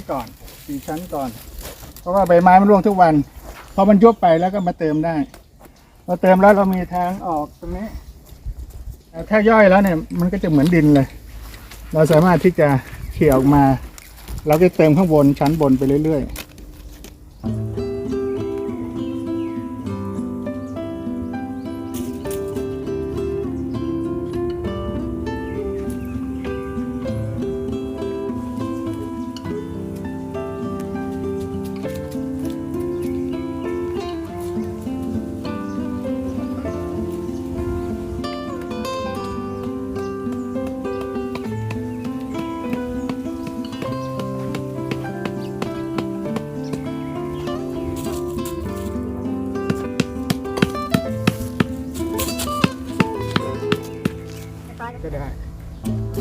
นี้ก่อนสี่ชั้นก่อน เพราะว่าใบไม้มันร่วงทุกวันพอมันยุบไปแล้วก็มาเติมได้พอเติมแล้วเรามีทางออกตรงนี้แต่ถ้าย่อยแล้วเนี่ย มันก็จะเหมือนดินเลย เราสามารถที่จะเขี่ยออกมา เราก็เติมข้างบนชั้นบนไปเรื่อยๆ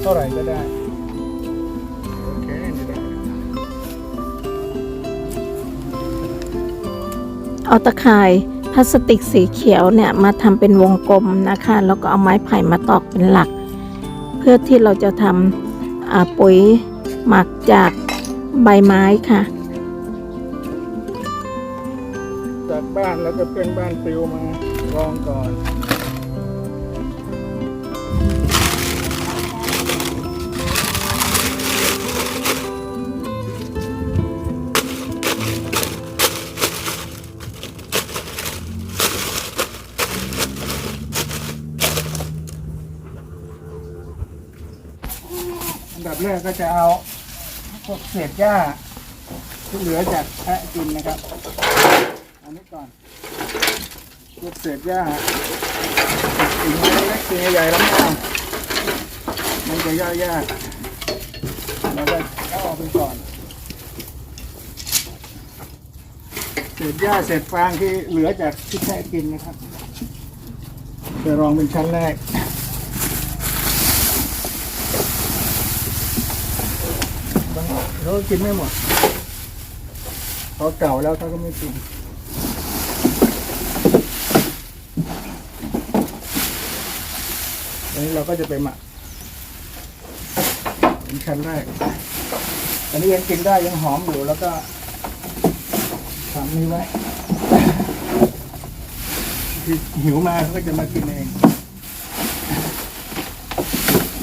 ท่าไหร่ก็ได้โอเคนี่ได้เอาตะข่ายพลาสติกสีเขียวเนี่ยมาทำเป็นวงกลมนะคะ แล้วก็เอาไม้ไผ่มาตอกเป็นหลัก เพื่อที่เราจะทำอ่าปุ๋ยหมักจากใบไม้ค่ะ จากบ้านแล้วก็เพื่อนบ้านปิวมารองก่อน ก็จะเอาพวกเศษหญ้าที่เหลือจากแพะกินนะครับอันนี้ก่อนพวกเศษหญ้าสิ่งเล็กๆสิ่งใหญ่แล้วไม่มันจะย่อยยากเราก็เอาออกไปก่อนเศษหญ้าเศษฟางที่เหลือจากที่แพะกินนะครับจะรองเป็นชั้นแรก บาง เขาก็กินไม่หมดเขาเก่าแล้วเขาก็ไม่กินอันนี้เราก็จะไปหมักเป็นชั้นแรกอันนี้ยังกินได้ยังหอมอยู่แล้วก็ทำนี้ไว้ที่หิวมาเขาก็จะมากินเอง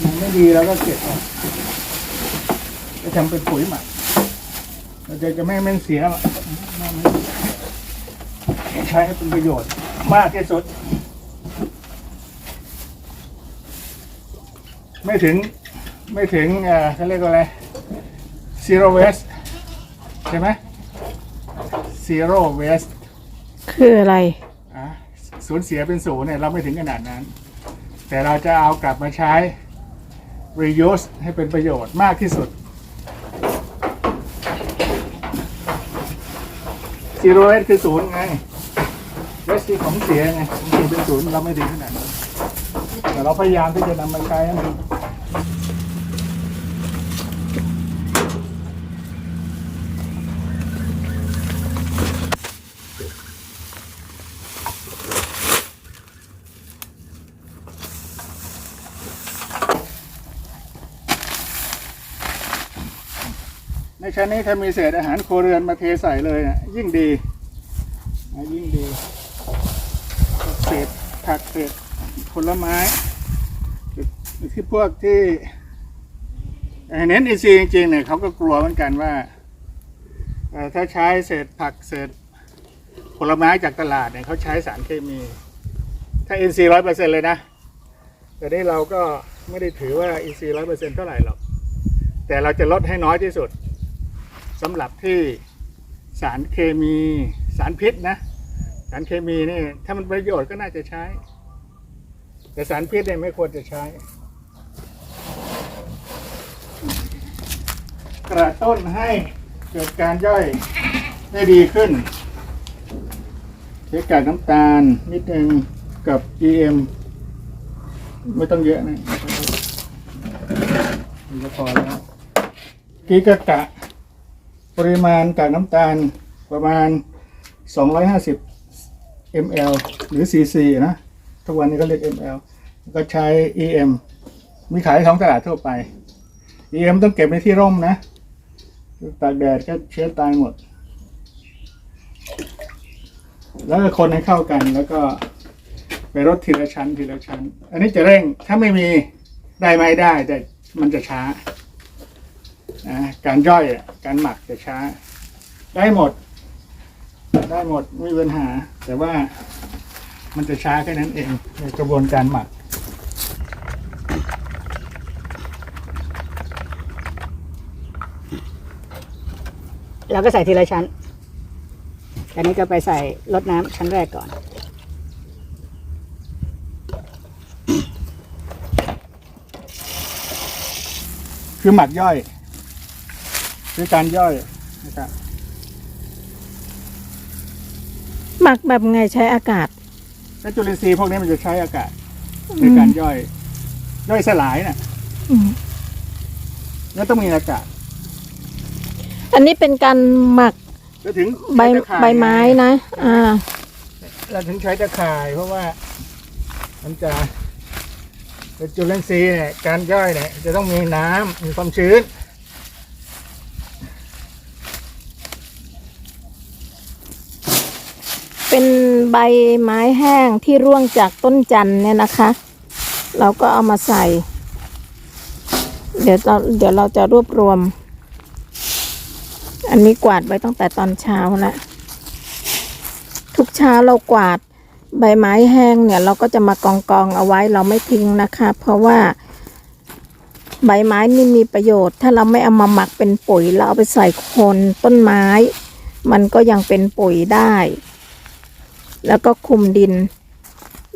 ยังไม่ดีเราก็เก็บออก จะทำเป็นปุ๋ยหมักเราจะจะไม่ให้มันเสียหรอกไม่ไม่ใช้ให้เป็นประโยชน์มากที่สุด ไม่ถึงไม่ถึงเอ่อเขาเรียกว่าอะไร zero waste ใช่ไหม zero waste คืออะไรอะสูญเสียเป็นศูนย์เนี่ยเราไม่ถึงขนาดนั้น แต่เราจะเอากลับมาใช้ reuse ให้เป็นประโยชน์มากที่สุด zero waste คือศูนย์ไงเอสคือของเสียไงของเสียเป็นศูนย์เราไม่ดีขนาดนั้นแต่เราพยายามที่จะนำมาใช้ให้มัน ในชั้นนี้ถ้ามีเศษอาหารโครเรือนมาเทใส่เลยนะยิ่งดีนะยิ่งดี เศษผักเศษผลไม้ที่พวกที่เอ่อเน้นอินทรีย์จริงๆเนี่ยเขาก็กลัวเหมือนกันว่าถ้าใช้เศษผักเศษผลไม้จากตลาดเนี่ยเขาใช้สารเคมี ถ้าอินทรีย์ร้อยเปอร์เซ็นต์เลยนะ แต่นี่เราก็ไม่ได้ถือว่าอินทรีย์ร้อยเปอร์เซ็นต์เท่าไหร่หรอก แต่เราจะลดให้น้อยที่สุด สำหรับที่สารเคมีสารพิษนะ สารเคมีนี่ถ้ามันประโยชน์ก็น่าจะใช้ แต่สารพิษเนี่ยไม่ควรจะใช้ กระตุ้นให้เกิดการย่อยได้ดีขึ้นใช้กากน้ำตาลนิดนึงกับ EM ไม่ต้องเยอะนะมันก็พอแล้วกีกะกะ ปริมาณกากน้ำตาลประมาณ 250 ml หรือ cc นะ ทุกวันนี้ก็เรียก ml แล้วก็ใช้ em มีขายท้องตลาดทั่วไป em ต้องเก็บในที่ร่มนะ ตากแดดก็เชื้อตายหมด แล้วคนให้เข้ากันแล้วก็ไปรดทีละชั้นทีละชั้น อันนี้จะเร่งถ้าไม่มีได้ไหมได้แต่มันจะช้า นะการย่อยอะการหมักจะช้า ได้หมด ได้หมดไม่มีปัญหา แต่ว่ามันจะช้าแค่นั้นเองในกระบวนการหมัก เราก็ใส่ทีละชั้นอันนี้ก็ไปใส่รดน้ำชั้นแรกก่อนคือหมักย่อย คือการย่อยนะครับหมักแบบไงใช้อากาศ แล้วจุลินทรีย์พวกนี้มันจะใช้อากาศในการย่อย ย่อยสลายน่ะอืมแล้วต้องมีอากาศ อันนี้เป็นการหมักแล้วถึงใบใช้ตะข่ายใบไม้นะอ่าเราถึงใช้ตะข่าย เพราะว่า มันจะเป็นจุลินทรีย์เนี่ยการย่อยเนี่ยจะต้องมีน้ำมีความชื้น เป็นใบไม้แห้งที่ร่วงจากต้นจันเนี่ยนะคะ เราก็เอามาใส่ เดี๋ยวเราเดี๋ยวเราจะรวบรวม อันนี้กวาดไว้ตั้งแต่ตอนเช้าแล้วทุกเช้าเรากวาดใบไม้แห้งเนี่ย เราก็จะมากองกองเอาไว้เราไม่ทิ้งนะคะ เพราะว่าใบไม้นี่มีประโยชน์ ถ้าเราไม่เอามาหมักเป็นปุ๋ยเราเอาไปใส่โคนต้นไม้ มันก็ยังเป็นปุ๋ยได้ แล้วก็คุมดิน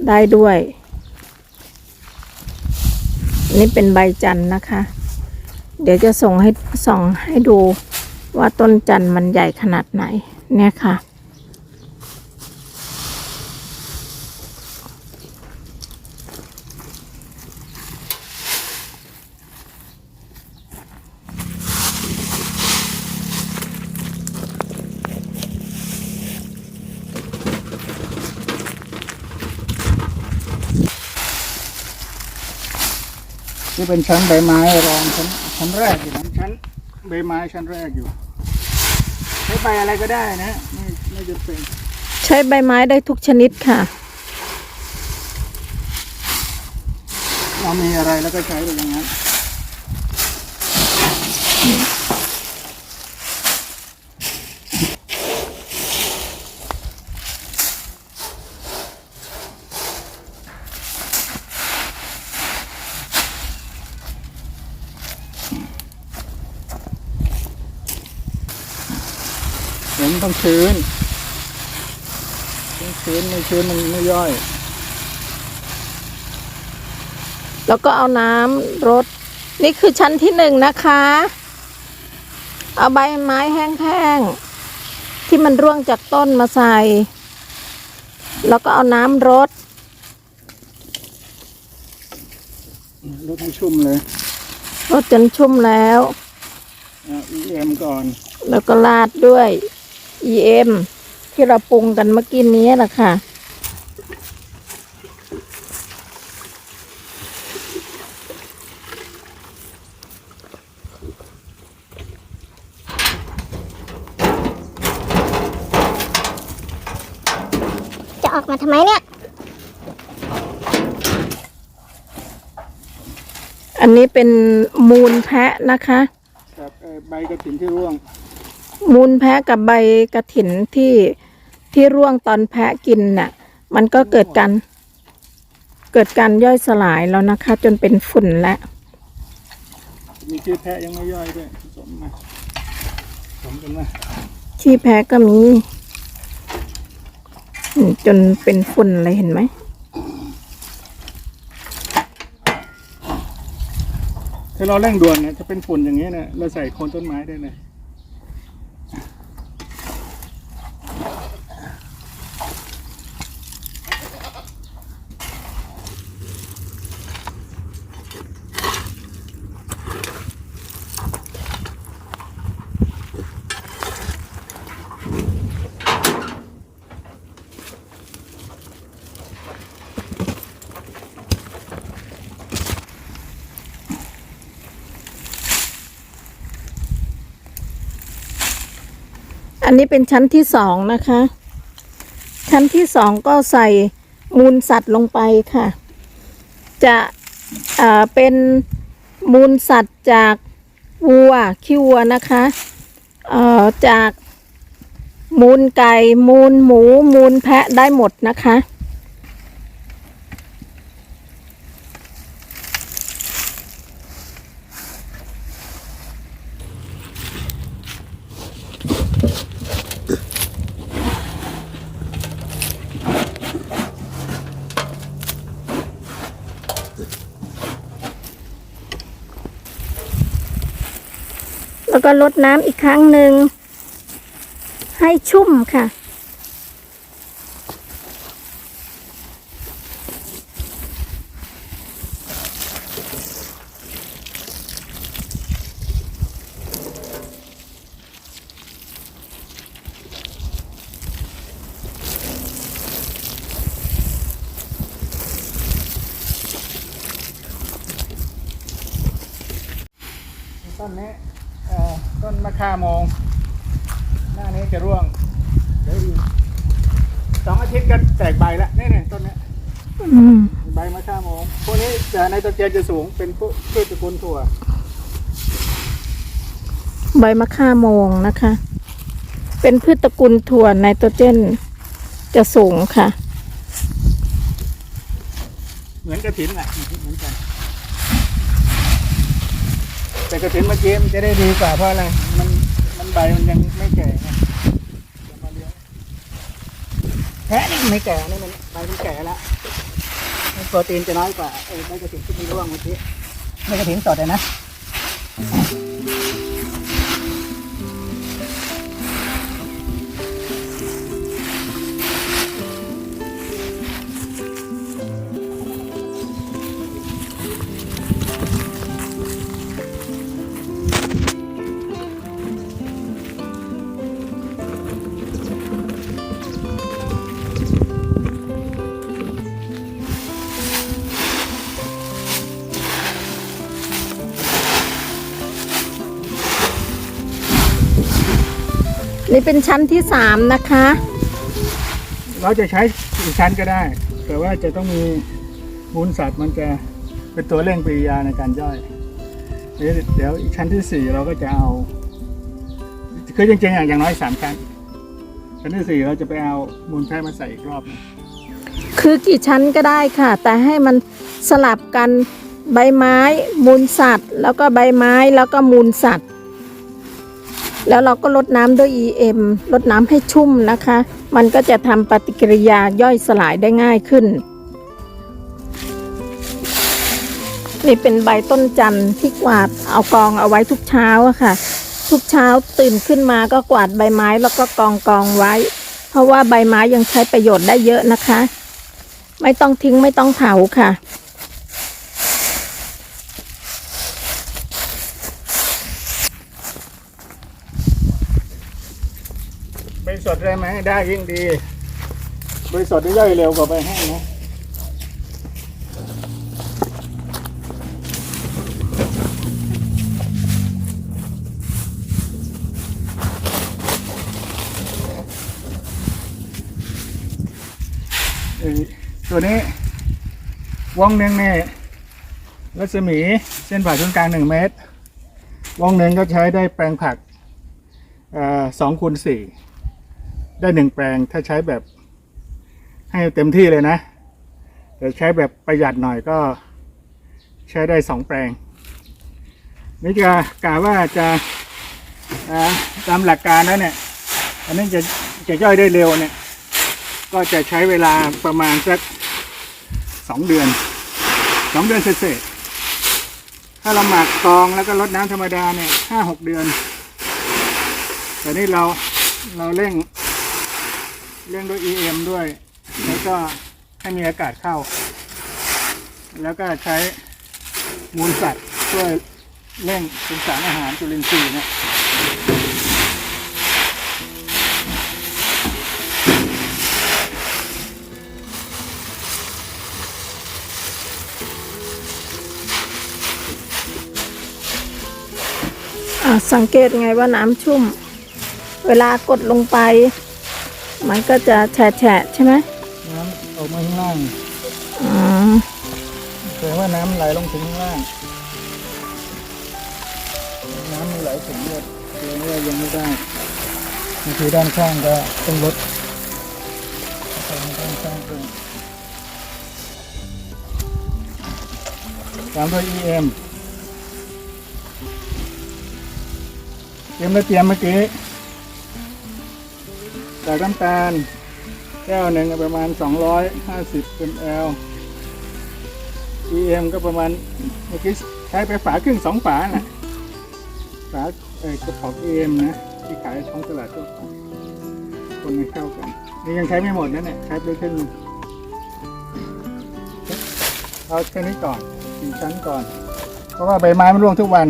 ได้ด้วย นี่เป็นใบจันทร์นะคะ เดี๋ยวจะส่งให้ส่องให้ดูว่าต้นจันทร์มันใหญ่ขนาดไหนเนี่ยค่ะ ที่เป็นชั้นใบไม้รองชั้นชั้นแรกอยู่นะชั้นใบไม้ชั้นแรกอยู่ ใช้ใบอะไรก็ได้นะไม่ไม่จำเป็นใช้ใบไม้ได้ทุกชนิดค่ะ เรามีอะไรแล้วก็ใช้ไปอย่างนั้น ต้องชื้นต้องชื้นไม่ชื้นมันไม่ย่อย แล้วก็เอาน้ำรดนี่คือชั้นที่หนึ่งนะคะ เอาใบไม้แห้งๆ ที่มันร่วงจากต้นมาใส่ แล้วก็เอาน้ำรดรดให้ชุ่มเลยรดจนชุ่มแล้วอะ EM ก่อน แล้วก็ราดด้วย EM ที่เราปรุงกันเมื่อกี้นี้แหละค่ะจะออกมาทำไมเนี่ย อันนี้เป็นมูลแพะนะคะกับเอ่อใบกระถิ่นที่ร่วง มูลแพะกับใบกระถินที่ที่ร่วงตอนแพะกินน่ะ มันก็เกิดการเกิดการย่อยสลายแล้วนะคะ จนเป็นฝุ่นแล้วมีชื่อแพะยังไม่ย่อยด้วยผสมมาผสมกันมาที่แพ้ก็มีอืมจนเป็นฝุ่นเลยเห็นไหมถ้าเราเร่งด่วนเนี่ยจะเป็นฝุ่นอย่างนี้ยเนี่ยเราใส่โคนต้นไม้ได้เลย อันนี้เป็นชั้นที่สองนะคะ ชั้นที่สองก็ใส่มูลสัตว์ลงไปค่ะ จะเอ่อเป็นมูลสัตว์จากวัวขี้วัวนะคะเอ่อจากมูลไก่มูลหมู มูลแพะได้หมดนะคะ แล้วก็ลดน้ำอีกครั้งหนึ่ง ให้ชุ่มค่ะ ต้นนี้ ต้นมะข่าโมงหน้านี้จะร่วงเดี๋ยวอีกสองอาทิตย์ก็แตกใบแล้วนี่นี่ต้นนี้อืมใบมะข่าโมงพวกนี้จะในตะเกียนจะสูงเป็นพวกพืชตระกูลถั่ว ใบมะข่าโมงนะคะ เป็นพืชตระกูลถั่วไนโตรเจน จะสูงค่ะ เหมือนกระถินแหละเหมือนกัน แต่กระถินเมื่อกี้มันจะได้ดีกว่าเพราะอะไร มันมันใบมันยังไม่แก่ไงจะมาเลี้ยงแพะนี่มันไม่แก่นี่มันใบมันแก่แล้วโปรตีนจะน้อยกว่าเออใบกระถินที่มีร่วงเมื่อกี้ไม่กระถินสดเลยนะ นี่เป็นชั้นที่สามนะคะ เราจะใช้อีกชั้นก็ได้ แต่ว่าจะต้องมีมูลสัตว์มันจะเป็นตัวเร่งปฏิกิริยาในการย่อยเดี๋ยวเดี๋ยวอีกชั้นที่สี่เราก็จะเอา คือจริงๆอะอย่างน้อยสามชั้น ชั้นที่สี่เราจะไปเอามูลแพะมาใส่อีกรอบหนึ่งคือกี่ชั้นก็ได้ค่ะ แต่ให้มันสลับกันใบไม้มูลสัตว์ แล้วก็ใบไม้แล้วก็มูลสัตว์ แล้วเราก็ลดน้ำด้วย EM ลดน้ำให้ชุ่มนะคะ มันก็จะทำปฏิกิริยาย่อยสลายได้ง่ายขึ้น นี่เป็นใบต้นจันทร์ที่กวาดเอากองเอาไว้ทุกเช้าค่ะ ทุกเช้าตื่นขึ้นมาก็กวาดใบไม้แล้วก็กองกองไว้ เพราะว่าใบไม้ยังใช้ประโยชน์ได้เยอะนะคะ ไม่ต้องทิ้งไม่ต้องเผาค่ะ ใบสด ได้ไหมได้ยิ่งดีใบสดได้ย่อยเร็วกว่าใบแห้งนะเอ่อตัวนี้วงหนึ่งเนี่ยรัศมีเส้นผ่าศูนย์กลางหนึ่งเมตรวงหนึ่งก็ใช้ได้แปลงผักสองคูณสี่ ได้หนึ่งแปลงถ้าใช้แบบ ให้เต็มที่เลยนะ แต่ใช้แบบประหยัดหน่อยก็ใช้ได้สองแปลง นี่จะกล่าวว่าจะตามหลักการแล้วเนี่ย อันนี้จะจะย่อยได้เร็วเนี่ย ก็จะใช้เวลาประมาณสักสองเดือนสองเดือนเศษๆถ้าเราหมักกองแล้วก็ลดน้ำธรรมดาเนี่ยห้าหกเดือน แต่นี่เราเราเร่ง เร่งด้วย EM ด้วย แล้วก็ให้มีอากาศเข้า แล้วก็ใช้มูลสัตว์ช่วยเร่งเป็นสารอาหารจุลินทรีย์เนี่ยสังเกตไงว่าน้ำชุ่ม เวลากดลงไป มันก็จะแฉะๆใช่ไหมน้ำออกมาข้างล่างอืมแสดงว่าน้ำไหลลงถึงข้างล่าง น้ำมันไหลถึงเลือดแสดงว่ายังไม่ได้บางทีด้านข้างก็ต้องลดด้านข้างด้วยตามด้วย EM เตรียมแล้วเตรียมเมื่อกี้ จากน้ำตาล แก้วหนึ่งประมาณ 250 ml EM ก็ประมาณเมื่อกี้ใช้ไปฝาครึ่งสองฝาน่ะฝาเออกระป๋อง EM นะ ที่ขายท้องตลาดทั่วไปคนให้เข้ากัน นี่ยังใช้ไม่หมดนะเนี่ยใช้ไปครึ่งหนึ่งเอาแค่นี้ก่อนสี่ชั้นก่อน เพราะว่าใบไม้มันร่วงทุกวัน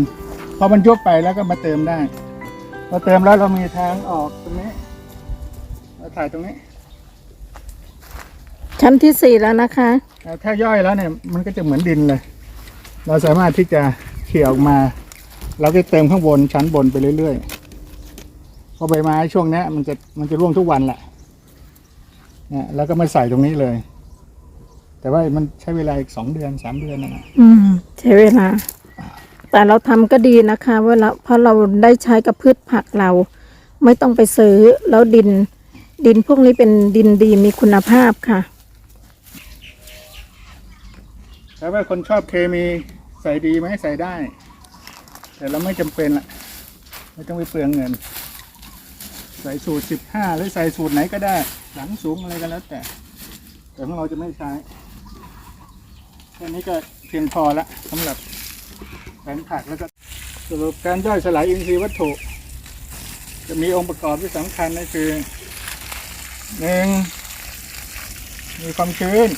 พอมันยุบไปแล้วก็มาเติมได้พอเติมแล้วเรามีทางออกตรงนี้ เราถ่ายตรงนี้ ชั้นที่สี่แล้วนะคะแต่ถ้าย่อยแล้วเนี่ยมันก็จะเหมือนดินเลย เราสามารถที่จะเขี่ยออกมา เราก็เติมข้างบนชั้นบนไปเรื่อยๆเพราะใบไม้ช่วงเนี้ยมันจะมันจะร่วงทุกวันแหละเนี่ยแล้วก็มาใส่ตรงนี้เลย แต่ว่ามันใช้เวลาอีกสองเดือนสามเดือนนะนะอืมใช้เวลา แต่เราทำก็ดีนะคะเวลาเพราะเราได้ใช้กับพืชผักเรา ไม่ต้องไปซื้อแล้วดิน ดินพวกนี้เป็นดินดีมีคุณภาพค่ะแต่ว่าคนชอบเคมีใส่ดีไหมใส่ได้ แต่เราไม่จำเป็นละไม่ต้องไปเปลืองเงิน ใส่สูตรสิบห้าหรือใส่สูตรไหนก็ได้ หลังสูงอะไรก็แล้วแต่ แต่ของเราจะไม่ใช้แค่นี้ก็เพียงพอละสำหรับแผนผักแล้วก็สรุปการย่อยสลายอินทรีย์วัตถุ จะมีองค์ประกอบที่สำคัญก็คือ หนึ่งมีความชื้น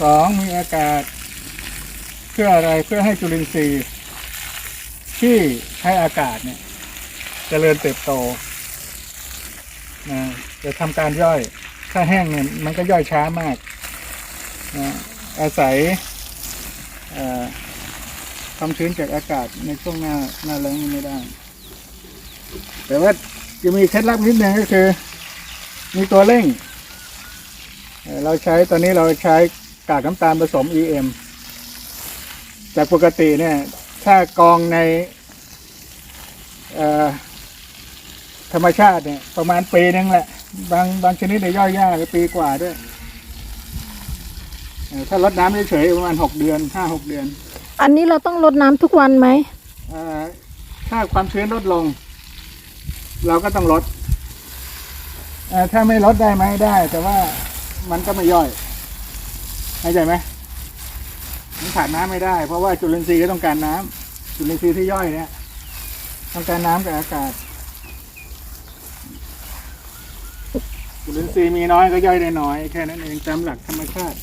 สองมีอากาศ เพื่ออะไรเพื่อให้จุลินทรีย์ ที่ใช้อากาศเนี่ยจเจริญเติบโตนะจะทำการย่อยถ้าแห้งเนี่ยมันก็ย่อยช้ามากนะอาศัยความชื้นจากอากาศในช่วงหน้าหน้าแล้งนี่ไม่ได้ แต่ว่าจะมีเคล็ดลับนิดนึงก็คือ มีตัวเร่งเอ่อเราใช้ตอนนี้เราใช้กากน้ำตาลผสม EM จากปกติเนี่ยถ้ากองในเอ่อธรรมชาติเนี่ยประมาณปีนึงแหละ บางบางชนิดเนี่ยย่อยยากก็ปีกว่าด้วยเอ่อถ้าลดน้ำเฉยๆประมาณหกเดือนห้าหกเดือน อันนี้เราต้องรดน้ำทุกวันไหมเอ่อถ้าความชื้นลดลง เราก็ต้องลด เอ่อถ้าไม่ลดได้ไหมได้ แต่ว่ามันก็ไม่ย่อยเข้าใจไหมมันขาดน้ำไม่ได้ เพราะว่าจุลินทรีย์ก็ต้องการน้ำจุลินทรีย์ที่ย่อยเนี่ยต้องการน้ำกับอากาศ จุลินทรีย์มีน้อยก็ย่อยได้น้อย แค่นั้นเองตามหลักธรรมชาติ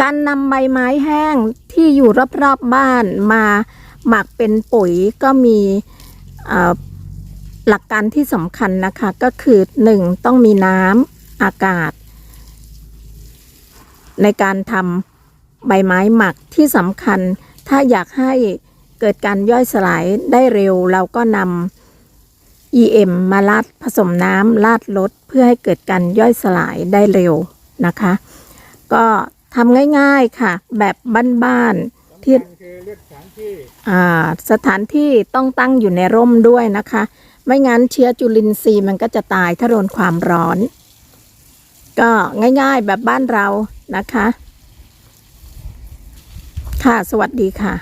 การนำใบไม้แห้งที่อยู่รอบๆบบ้านมาหมักเป็นปุ๋ยก็มีเอ่อ หลักการที่สำคัญนะคะก็คือหนึ่งต้องมีน้ำอากาศ ในการทำใบไม้หมักที่สำคัญ ถ้าอยากให้เกิดการย่อยสลายได้เร็ว เราก็นำ EM มาลาดผสมน้ำลาดลดเพื่อให้เกิดการย่อยสลายได้เร็วนะคะ ก็ทำง่ายๆค่ะ แบบบ้านๆที่คือเลือกสถานที่อ่าสถานที่ต้องตั้งอยู่ในร่มด้วยนะคะ ไม่งั้นเชื้อจุลินทรีย์มันก็จะตายถ้าโดนความร้อน ก็ง่ายๆแบบบ้านเรานะคะ ค่ะ สวัสดีค่ะ